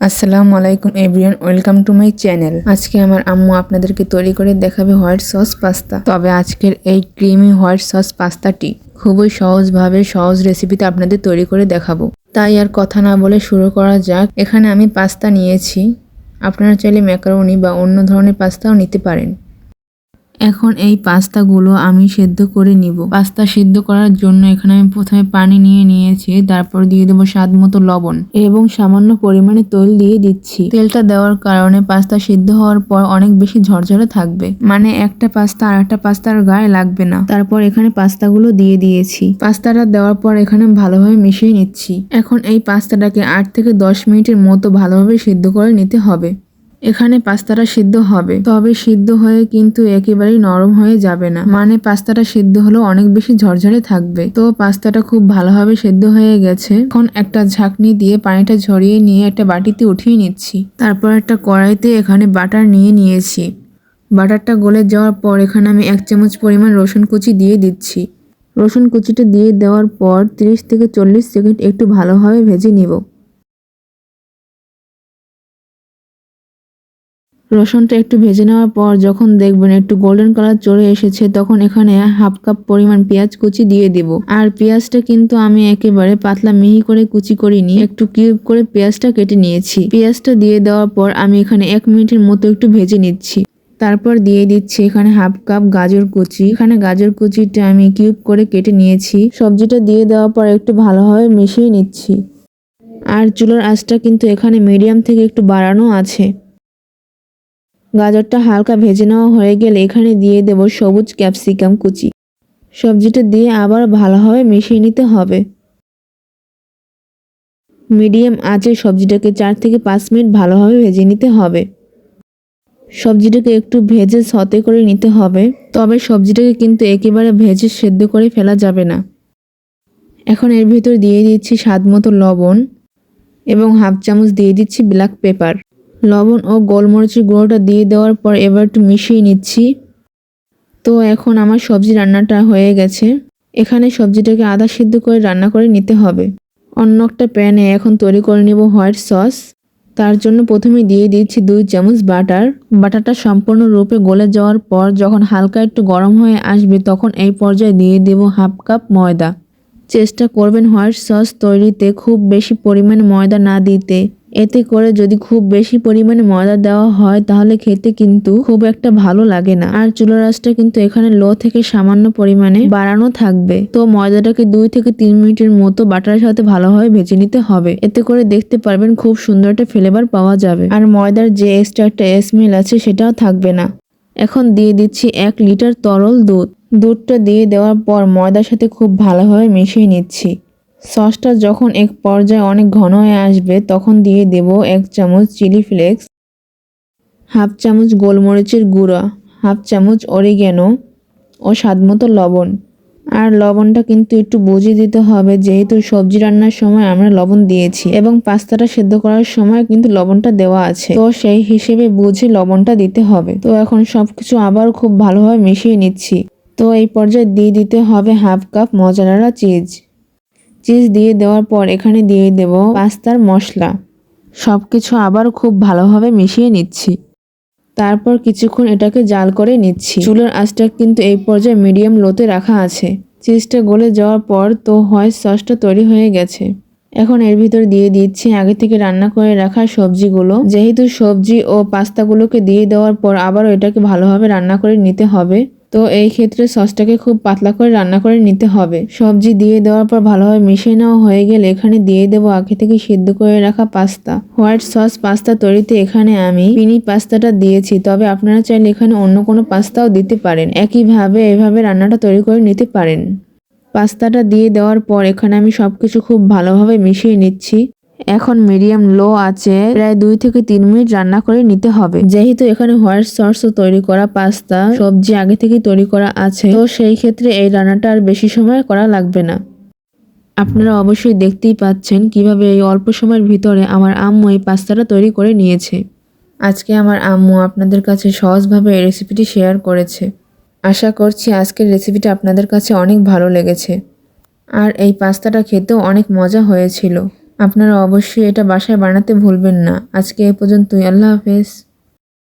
আসসালামু আলাইকুম everyone, welcome to my channel. আজকে আমার আম্মু আপনাদেরকে তৈরি করে দেখাবে হোয়াইট সস পাস্তা। তবে আজকের এই ক্রিমি হোয়াইট সস পাস্তাটি খুবই সহজভাবে সহজ রেসিপিতে আপনাদের তৈরি করে দেখাবো। তাই আর কথা না বলে শুরু করা যাক। এখানে আমি পাস্তা নিয়েছি। আপনারা চাইলে ম্যাকারোনি বা অন্য ধরনের পাস্তাও নিতে পারেন। এখন এই পাস্তাগুলো আমি সেদ্ধ করে নিব। পাস্তা সেদ্ধ করার জন্য এখানে আমি প্রথমে পানি নিয়ে নিয়েছি, তারপর দিয়ে দেবো স্বাদ মতো লবণ এবং সামান্য পরিমাণে তেল দিয়ে দিচ্ছি। তেলটা দেওয়ার কারণে পাস্তা সিদ্ধ হওয়ার পর অনেক বেশি ঝরঝরে থাকবে। মানে একটা পাস্তা আর একটা পাস্তার গায়ে লাগবে না। তারপর এখানে পাস্তাগুলো দিয়ে দিয়েছি। পাস্তাটা দেওয়ার পর এখানে ভালোভাবে মিশিয়ে নিচ্ছি। এখন এই পাস্তাটাকে আট থেকে দশ মিনিটের মতো ভালোভাবে সিদ্ধ করে নিতে হবে। এখানে পাস্তাটা সিদ্ধ হবে। তবে সিদ্ধ হয়ে কিন্তু একেবারেই নরম হয়ে যাবে না। মানে পাস্তাটা সিদ্ধ হলেও অনেক বেশি ঝরঝরে থাকবে। তো পাস্তাটা খুব ভালোভাবে সিদ্ধ হয়ে গেছে। এখন একটা ঝাঁকনি দিয়ে পানিটা ঝরিয়ে নিয়ে একটা বাটিতে উঠিয়ে নিচ্ছি। তারপর একটা কড়াইতে এখানে বাটার নিয়ে নিয়েছি। বাটারটা গলে যাওয়ার পর এখানে আমি এক চামচ পরিমাণ রসুন কুচি দিয়ে দিচ্ছি। রসুন কুচিটা দিয়ে দেওয়ার পর 30 থেকে চল্লিশ সেকেন্ড একটু ভালোভাবে ভেজে নিব। রসুনটা একটু ভেজে নেওয়ার পর যখন দেখবেন একটু গোল্ডেন কালার চলে এসেছে, তখন এখানে হাফ কাপ পরিমাণ পেঁয়াজ কুচি দিয়ে দিব। আর পেঁয়াজটা কিন্তু আমি একেবারে পাতলা মিহি করে কুচি করিনি, একটু কিউব করে পেঁয়াজটা কেটে নিয়েছি। পেঁয়াজটা দিয়ে দেওয়ার পর আমি এখানে এক মিনিটের মতো একটু ভেজে নিচ্ছি। তারপর দিয়ে দিচ্ছি এখানে হাফ কাপ গাজর কুচি। এখানে গাজর কুচিটা আমি কিউব করে কেটে নিয়েছি। সবজিটা দিয়ে দেওয়ার পর একটু ভালোভাবে মিশিয়ে নিচ্ছি। আর চুলার আঁচটা কিন্তু এখানে মিডিয়াম থেকে একটু বাড়ানো আছে। গাজরটা হালকা ভেজে নেওয়া হয়ে গেলে এখানে দিয়ে দেব সবুজ ক্যাপসিকাম কুচি। সবজিটা দিয়ে আবার ভালোভাবে মিশিয়ে নিতে হবে। মিডিয়াম আঁচে সবজিটাকে চার থেকে পাঁচ মিনিট ভালোভাবে ভেজে নিতে হবে। সবজিটাকে একটু ভেজে সতে করে নিতে হবে, তবে সবজিটাকে কিন্তু একেবারে ভেজে সেদ্ধ করে ফেলা যাবে না। এখন এর ভিতর দিয়ে দিচ্ছি স্বাদ মতো লবণ এবং হাফ চামচ দিয়ে দিচ্ছি ব্ল্যাক পেপার। লবণ ও গোলমরিচের গুঁড়োটা দিয়ে দেওয়ার পর এবার একটু মিশিয়ে নিচ্ছি। তো এখন আমার সবজি রান্নাটা হয়ে গেছে। এখানে সবজিটাকে আদা সিদ্ধ করে রান্না করে নিতে হবে। অন্য একটা প্যানে এখন তৈরি করে নেব হোয়াইট সস তার জন্য প্রথমে দিয়ে দিচ্ছি দুই চামচ বাটার। বাটারটা সম্পূর্ণরূপে গলে যাওয়ার পর যখন হালকা একটু গরম হয়ে আসবে তখন এই পর্যায়ে দিয়ে দেব হাফ কাপ ময়দা। চেষ্টা করবেন হোয়াইট সস তৈরিতে খুব বেশি পরিমাণে ময়দা না দিতে। এতে করে যদি খুব বেশি পরিমাণে ময়দা দেওয়া হয়, তাহলে খেতে কিন্তু খুব একটা ভালো লাগে না। আর চুলার আঁচটা কিন্তু এখানে লো থেকে সামান্য পরিমাণে বাড়ানো থাকবে। তো ময়দাটাকে দুই থেকে তিন মিনিটের মতো বাটারের সাথে ভালোভাবে ভেজে নিতে হবে। এতে করে দেখতে পারবেন খুব সুন্দর একটা ফ্লেভার পাওয়া যাবে। আর ময়দার যে এক্সট্রা একটা স্মেল আছে, সেটাও থাকবে না। এখন দিয়ে দিচ্ছি এক লিটার তরল দুধ। দুধটা দিয়ে দেওয়ার পর ময়দার সাথে খুব ভালোভাবে মিশিয়ে নিচ্ছি। সসটা যখন এক পর্যায়ে অনেক ঘন হয়ে আসবে, তখন দিয়ে দেব এক চামচ চিলি ফ্লেক্স, হাফ চামচ গোলমরিচের গুঁড়া, হাফ চামচ অরিগ্যানো ও স্বাদমতো লবণ। আর লবণটা কিন্তু একটু বুঝিয়ে দিতে হবে, যেহেতু সবজি রান্নার সময় আমরা লবণ দিয়েছি এবং পাস্তাটা সেদ্ধ করার সময় কিন্তু লবণটা দেওয়া আছে। তো সেই হিসেবে বুঝে লবণটা দিতে হবে। তো এখন সবকিছু আবার খুব ভালোভাবে মিশিয়ে নিচ্ছি। তো এই পর্যায়ে দিয়ে দিতে হবে হাফ কাপ মজারারা চিজ। চিজ দিয়ে দেওয়ার পর এখানে দিয়ে দেব পাস্তার মশলা। সব কিছু আবার খুব ভালোভাবে মিশিয়ে নিচ্ছি। তারপর কিছুক্ষণ এটাকে জাল করে নিচ্ছি। চুলার আঁচটা কিন্তু এই পর্যায়ে মিডিয়াম লোতে রাখা আছে। চিজটা গলে যাওয়ার পর তো হয় সসটা তৈরি হয়ে গেছে। এখন এর ভিতর দিয়ে দিচ্ছি আগে থেকে রান্না করে রাখা সবজিগুলো। যেহেতু সবজি ও পাস্তাগুলোকে দিয়ে দেওয়ার পর আবারও এটাকে ভালোভাবে রান্না করে নিতে হবে। তো এই ক্ষেত্রে সসটাকে খুব পাতলা করে রান্না করে নিতে হবে। সবজি দিয়ে দেওয়ার পর ভালোভাবে মিশিয়ে নেওয়া হয়ে গেলে এখানে দিয়ে দেবো আগে থেকে সিদ্ধ করে রাখা পাস্তা। হোয়াইট সস পাস্তা তৈরিতে এখানে আমি পিনি পাস্তাটা দিয়েছি, তবে আপনারা চাইলে এখানে অন্য কোনো পাস্তাও দিতে পারেন। একইভাবে এভাবে রান্নাটা তৈরি করে নিতে পারেন। পাস্তাটা দিয়ে দেওয়ার পর এখানে আমি সব কিছু খুব ভালোভাবে মিশিয়ে নিচ্ছি। এখন মিডিয়াম লো আছে, প্রায় দুই থেকে তিন মিনিট রান্না করে নিতে হবে। যেহেতু এখানে হোয়াইট সস তৈরি করা পাস্তা, সবজি আগে থেকে তৈরি করা আছে, তো সেই ক্ষেত্রে এই রান্নাটা আর বেশি সময় করা লাগবে না। আপনারা অবশ্যই দেখতেই পাচ্ছেন কীভাবে এই অল্প সময়ের ভিতরে আমার আম্মু এই পাস্তাটা তৈরি করে নিয়েছে। আজকে আমার আম্মু আপনাদের কাছে সহজভাবে এই রেসিপিটি শেয়ার করেছে। আশা করছি আজকের রেসিপিটা আপনাদের কাছে অনেক ভালো লেগেছে। আর এই পাস্তাটা খেতেও অনেক মজা হয়েছিল। আপনারা অবশ্যই এটা বাসায় বানাতে ভুলবেন না। আজকে এ পর্যন্তই। আল্লাহ হাফেজ।